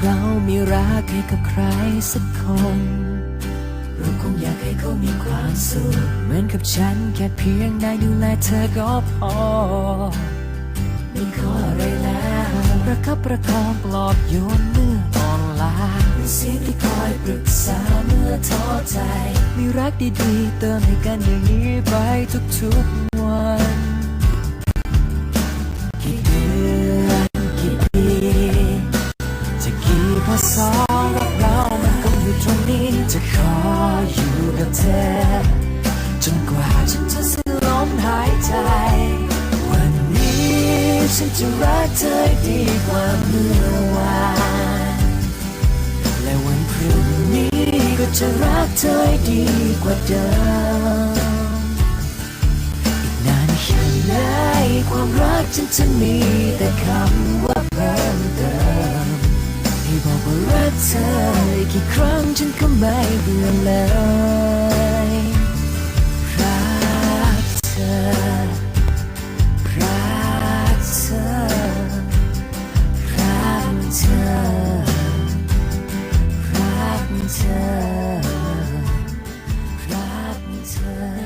เรามีรักให้กับใครสักคน เราคงอยากให้เขามีความสุข เหมือนกับฉันแค่เพียงได้ดูแลเธอก็พอ ไม่ขออะไรแล้วประคับประคองปลอบโยนเมื่ออ่อนล้าเป็นเสียงที่คอยปรึกษาเมื่อท้อใจ มีรักดีๆ เติมให้กันอย่างนี้ไปทุกๆวัน กี่พศรักเรามันก็อยู่ตรงนี้ จะขออยู่กับเธอ จนกว่าฉันจะสิ้นลมหายใจ วันนี้ฉันจะรักเธอดีกว่าเมื่อวานและวันพรุ่งนี้ก็จะรักเธอดีกว่าเดิมอีกนานแค่ไหนความรักฉันจะมีแต่คำว่า เธอ กี่ครั้งฉันก็ไม่เบื่อแล้ว